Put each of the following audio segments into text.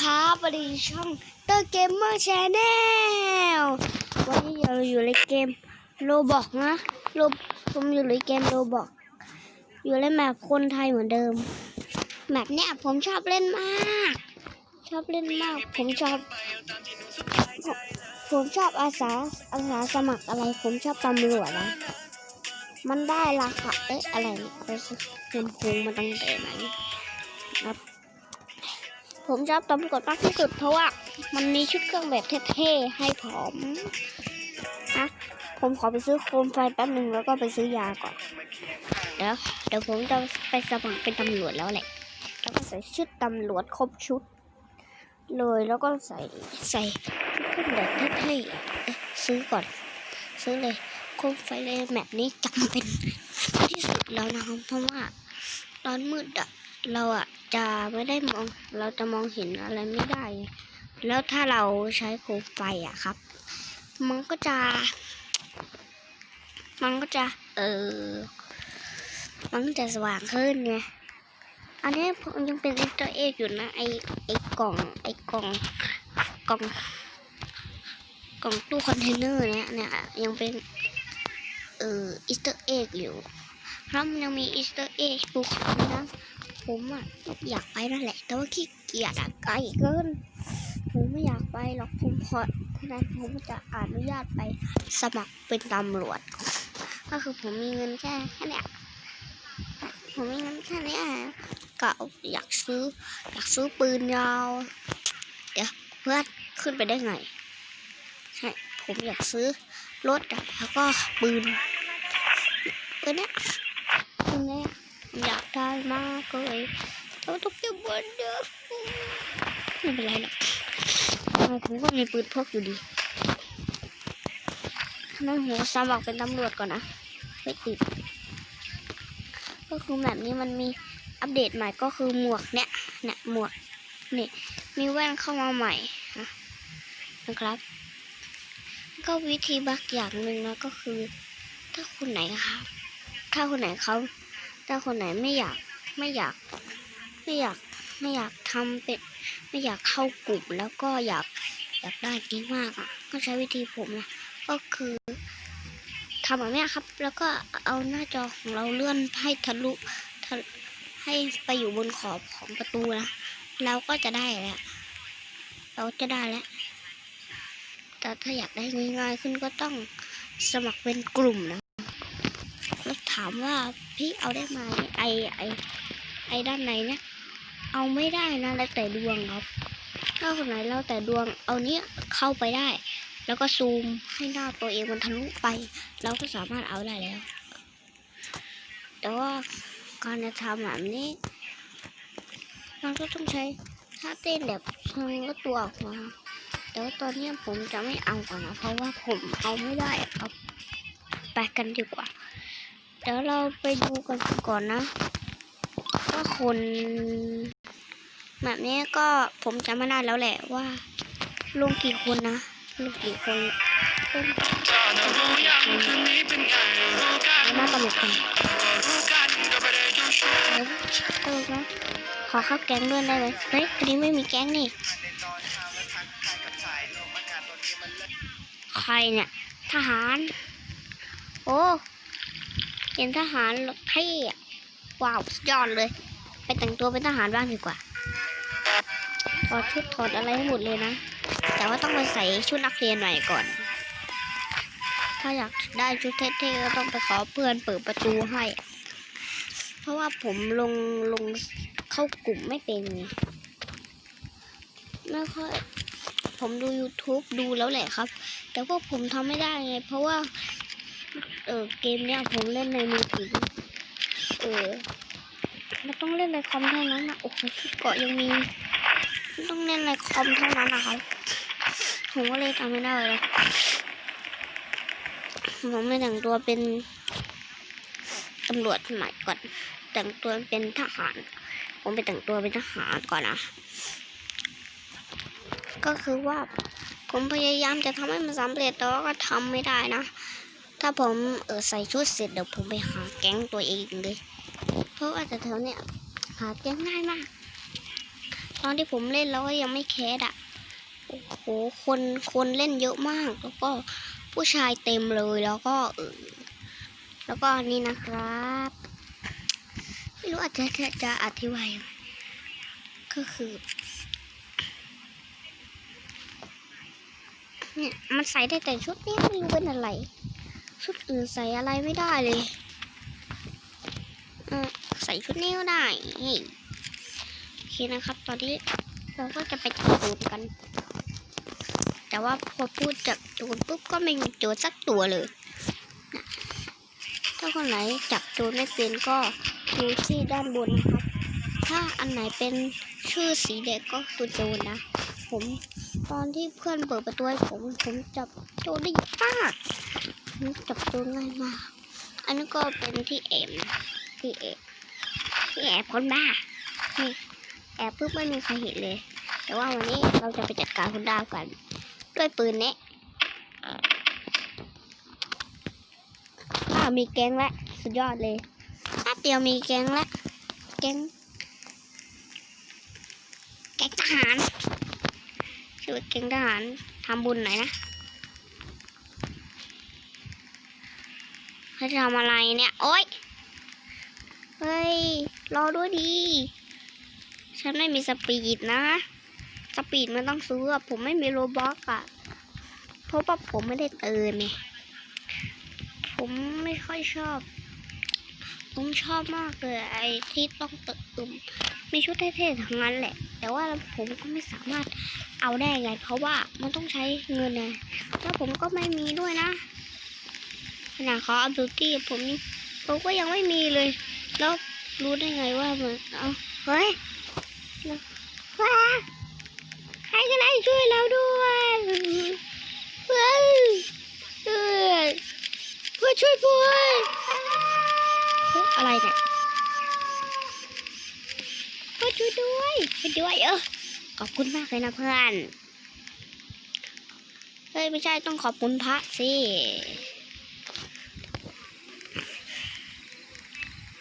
ครับวันนี้ช่องเตอร์เกมเมอร์ชาแนลวันนี้เราอยู่ในเกมโรบอกนะโรผมอยู่ในเกมโรบอก อยู่ในแมปคนไทยเหมือนเดิม แมปเนี้ยผมชอบเล่นมาก ชอบเล่นมาก ผมชอบ ผมชอบอาสาอาสาสมัครอะไร ผมชอบตำรวจนะ มันได้ราคาเอ๊ะอะไรเนี่ยไปซื้อลำโพงมาตั้งแต่ไหนครับ ผมชอบตำรวจมากที่สุดเพราะว่ามันมีชุดเครื่องแบบเท่ๆให้ผมนะผมขอไปซื้อโคมไฟแป๊บหนึ่งแล้วก็ไปซื้อยาก่อนเดี๋ยวเดี๋ยวผมจะไปสมัครเป็นตำรวจแล้วแหละ แล้วก็ใส่ชุดตำรวจครบชุด เลยแล้วก็ใส่ใส่ชุดเครื่องแบบเท่ๆซื้อก่อน ซื้อเลยโคมไฟเลยแมปนี้จำเป็นที่สุดแล้วนะครับเพราะว่าตอนมืดอะ เราอะจะไม่ได้มอง เราจะมองเห็นอะไรไม่ได้ แล้วถ้าเราใช้โคมไฟอะครับ มันก็จะ มันก็จะ เออ มันก็จะสว่างขึ้นไง อันนี้ผมยังเป็นอินเตอร์เอกอยู่นะ ไอไอกล่อง ไอกล่อง กล่อง กล่องตู้คอนเทนเนอร์เนี้ยเนี่ยยังเป็น เอออินเตอร์เอกอยู่เพราะมันยังมีอินเตอร์เอกภูเขาด้วยนะ ผมอะอยากไปนั่นแหละ แต่ว่าขี้เกียจอะไกลเกิน ผมไม่อยากไปหรอกผมพอเพราะนั้นผมจะอนุญาตไปสมัครเป็นตำรวจ ก็คือผมมีเงินแค่แค่เนี้ยผมมีเงินแค่เนี้ยก็อยากซื้อ อยากซื้อปืนยาว เดี๋ยวเพื่อนขึ้นไปได้ไงใช่ผมอยากซื้อรถแล้วก็ปืนปืนเนี้ย อยากได้มากเลยเราต้องเก็บไว้เด้อไม่เป็นไรหรอกผมก็มีปืนพกอยู่ดีนั่นผมสมัครเป็นตำรวจก่อนนะไม่ติด ก็คือแบบนี้มันมีอัปเดตใหม่ก็คือหมวกเนี่ยเนี่ยหมวกนี่มีแว่นเข้ามาใหม่นะนะครับ ก็วิธีบักอย่างหนึ่งนะก็คือ ถ้าคนไหนครับ ถ้าคนไหนเขา ถ้าคนไหนไม่อยากไม่อยากไม่อยากไม่อยากทำเป็นไม่อยากเข้ากลุ่มแล้วก็อยากอยากได้นี้มากอะ ก็ใช้วิธีผมนะก็คือทำแบบนี้ครับ แล้วก็เอาหน้าจอของเราเลื่อนให้ทะลุทะให้ไปอยู่บนขอบของประตูนะเราก็จะได้แล้วเราจะได้แล้วแต่ถ้าอยากได้ง่ายๆขึ้นก็ต้องสมัครเป็นกลุ่มนะ ถามว่าพี่เอาได้ไหมไอไอไอด้านในเนี่ยเอาไม่ได้นะแล้วแต่ดวงครับถ้าคนไหนแล้วแต่ดวงเอาเนี้ยเข้าไปได้ แล้วก็ซูมให้หน้าตัวเองมันทะลุไป เราก็สามารถเอาได้แล้ว แต่ว่าการจะทำแบบนี้ มันก็ต้องใช้ท่าเต้นแบบเชิงก็ตัวออกมาแต่ว่าตอนนี้ผมจะไม่เอาก่อนนะเพราะว่าผมเอาไม่ได้ครับไปกันดีกว่า เดี๋ยวเราไปดูกันก่อนนะว่าคนแบบนี้ก็ผมจำไม่ได้แล้วแหละว่าลงกี่คนนะลงกี่คนลงน้าตลกกันเดี๋ยวตลกนะขอเข้าแก๊งด้วยได้ไหมเฮ้ยอันนี้ไม่มีแก๊งนี่ใครเนี่ยทหาร โอ้ เห็นทหารเท่ว้าวสุดยอดเลย ไปแต่งตัวเป็นทหารบ้างดีกว่า ถอดชุดถอดอะไรให้หมดเลยนะ แต่ว่าต้องไปใส่ชุดนักเรียนหม่อยก่อน ถ้าอยากได้ชุดเท่ๆก็ต้องไปขอเพื่อนเปิดประตูให้ เพราะว่าผมลงลงเข้ากลุ่มไม่เป็นไงไม่ค่อยผมดู YouTube ดูแล้วแหละครับ แต่พว่าผมทำไม่ได้ไง เพราะว่า เออเกมเนี้ยผมเล่นในมือถือเออมันต้องเล่นในคอมเท่านั้นนะโอ้โหชุดเกาะยังมีต้องเล่นในคอมเท่านั้นนะครับผมก็เลยทำไม่ได้เลยผมไม่แต่งตัวเป็นตำรวจใหม่ก่อน แต่งตัวเป็นทหาร ผมไปแต่งตัวเป็นทหารก่อนนะ ก็คือว่าผมพยายามจะทำให้มันสำเร็จแต่ว่าก็ทำไม่ได้นะ ถ้าผมเออใส่ชุดเสร็จเดี๋ยวผมไปหาแก๊งตัวเองเลย เพราะว่าแต่แถวเนี้ยหาแก๊งง่ายมาก ตอนที่ผมเล่นแล้วก็ยังไม่แคสอะโอ้โหคนคนเล่นเยอะมาก แล้วก็ผู้ชายเต็มเลยแล้วก็เออแล้วก็นี่นะครับ ไม่รู้อาจจะจะอธิบายยังไงก็คือเนี่ยมันใส่ได้แต่ชุดนี้ไม่รู้เป็นอะไร ชุดอื่นใส่อะไรไม่ได้เลยเออใส่ชุดนี้ก็ได้โอเคนะครับ ตอนนี้เราก็จะไปจับโจรกัน แต่ว่าพอพูดจับโจรปุ๊บก็ไม่มีโจรสักตัวเลยถ้าคนไหนจับโจรไม่เป็นก็ดูที่ด้านบนนะครับ ถ้าอันไหนเป็นชื่อสีแดงก็คือโจรนะ ผมตอนที่เพื่อนเปิดประตูให้ผมผมจับโจรได้ยาก จับโจรง่ายมาก อันนี้ก็เป็นที่แอบที่แอบที่แอบคนบ้านี่แอบปุ๊บไม่มีใครเห็นเลย แต่ว่าวันนี้เราจะไปจัดการคุณดาวกัน ด้วยปืนเนี้ยอ้ามีแก๊งแล้วสุดยอดเลยแป๊บเดียวมีแก๊งแล้วแก๊งแก๊งทหารชื่อว่าแก๊งทหารทำบุญหน่อยนะ เขาจะทำอะไรเนี่ย โอ๊ย เฮ้ย รอด้วยดี ฉันไม่มีสปีดนะ สปีดมันต้องซื้อผมไม่มีโรบล็อกอะเพราะว่าผมไม่ได้เติมไงผมไม่ค่อยชอบ ผมชอบมากเลยไอ้ที่ต้องเติมมีชุดเท่ๆทั้งนั้นแหละ แต่ว่าผมก็ไม่สามารถเอาได้ไง เพราะว่ามันต้องใช้เงินนะแล้วผมก็ไม่มีด้วยนะ ขนาดเขาอัพดูตี้ผมนี่ผมก็ยังไม่มีเลย แล้วรู้ได้ไงว่ามันเอาเฮ้ยว้าใครก็ได้ช่วยเราด้วยเพื่อนเพื่อนเพื่อช่วยเพื่อนเฮ้ยอะไรเนี่ยเพื่อช่วยด้วยช่วยด้วยเออขอบคุณมากเลยนะเพื่อนเฮ้ยไม่ใช่ต้องขอบคุณพระสิ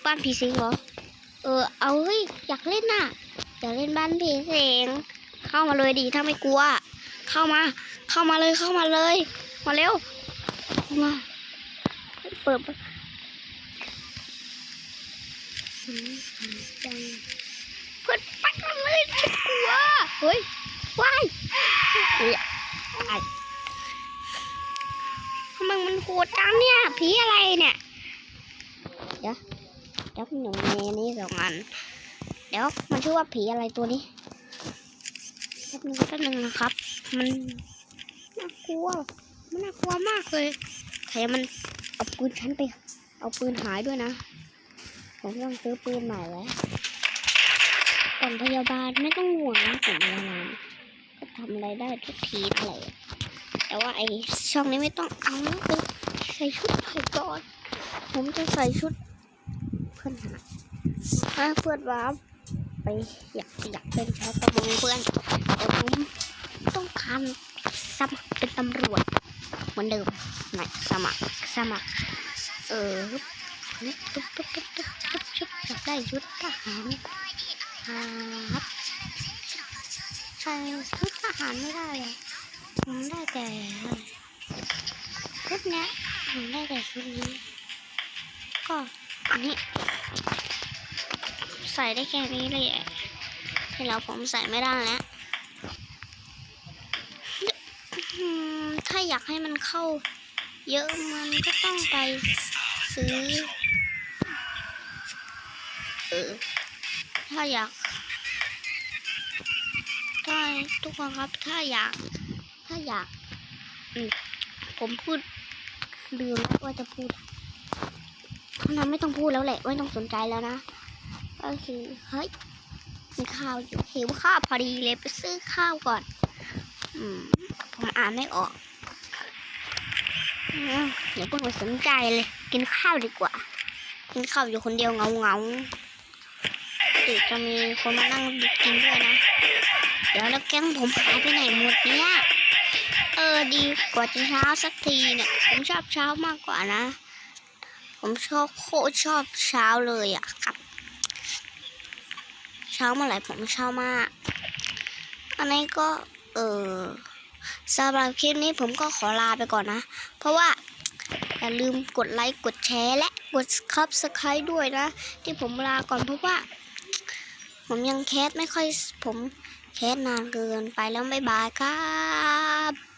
บ้านผีสิงเหรอ เออ เอาเฮ้ย อยากเล่นน่ะ อยากเล่นบ้านผีสิง เข้ามาเลยดีถ้าไม่กลัว เข้ามา เข้ามาเลย เข้ามาเลย มาเร็วเข้ามา เปิดเปิดปักมันเลยฉันกลัว เฮ้ย ว้ายเฮ้ยทำไมมันโหดจังเนี่ย ผีอะไรเนี่ย เดี๋ยวหนูมีอันนี้สองอัน เดี๋ยวมันชื่อว่าผีอะไรตัวนี้แป๊บนึงแป๊บนึงนะครับ มันน่ากลัว มันน่ากลัวมากเลยใครมันเอาปืนฉันไป เอาปืนหายด้วยนะ ผมต้องซื้อปืนใหม่แล้วก่อนพยาบาลไม่ต้องห่วงนะผมพยาบาลก็ทำอะไรได้ทุกทีนั่นแหละแต่ว่าไอช่องนี้ไม่ต้องเอานะไปใส่ชุดไผ่ก่อน ผมจะใส่ชุด พื่อนหาถ้าเพื่อนว้าไปอยากอยากเป็นชาวประมงเพื่อนผมต้องการสมัครเป็นตำรวจเหมือนเดิมไหนสมัครสมัคร เออตุ๊บตุ๊บตุ๊บตุ๊บตุ๊บตุ๊บชุดอยากได้ชุดทหารครับใช่ชุดทหารไม่ได้เลยผมได้แต่ชุดเนี้ยผมได้แต่ชุดนี้ก็อันนี้ ใส่ได้แค่นี้เลยที่เราผมใส่ไม่ได้แล้ว ถ้าอยากให้มันเข้า เยอะมันก็ต้องไปซื้อ เออ ถ้าอยากถ้าทุกคนครับ ถ้าอยาก ถ้าอยาก ผมพูดลืมแล้วว่าจะพูดเพราะนั้นไม่ต้องพูดแล้วแหละ ไม่ต้องสนใจแล้วนะ ก็คือเฮ้ยมีข้าวอยู่หิวข้าวพอดีเลยไปซื้อข้าวก่อน อืมผมอ่านไม่ออกอย่าเพิ่งไปสนใจเลย กินข้าวดีกว่า กินข้าวอยู่คนเดียวเงาเงาๆติจะมีคนมานั่งกินด้วยนะ เดี๋ยวแล้วแก๊งผมหายไปไหนหมดเนี่ยเออดีกว่าจะเช้าสักทีเนี่ย ผมชอบเช้ามากกว่านะ ผมชอบโคตรชอบเช้าเลยอะครับ ช้าเมื่อไหร่ผมเช้ามาก อันนี้ก็ เออสำหรับคลิปนี้ผมก็ขอลาไปก่อนนะ เพราะว่าอย่าลืมกดไลค์กดแชร์และกด subscribe ด้วยนะ ที่ผมลาก่อนเพราะว่า ผมยังแคสไม่ค่อยผมแคสนานเกินไปแล้วบ๊ายบายครับ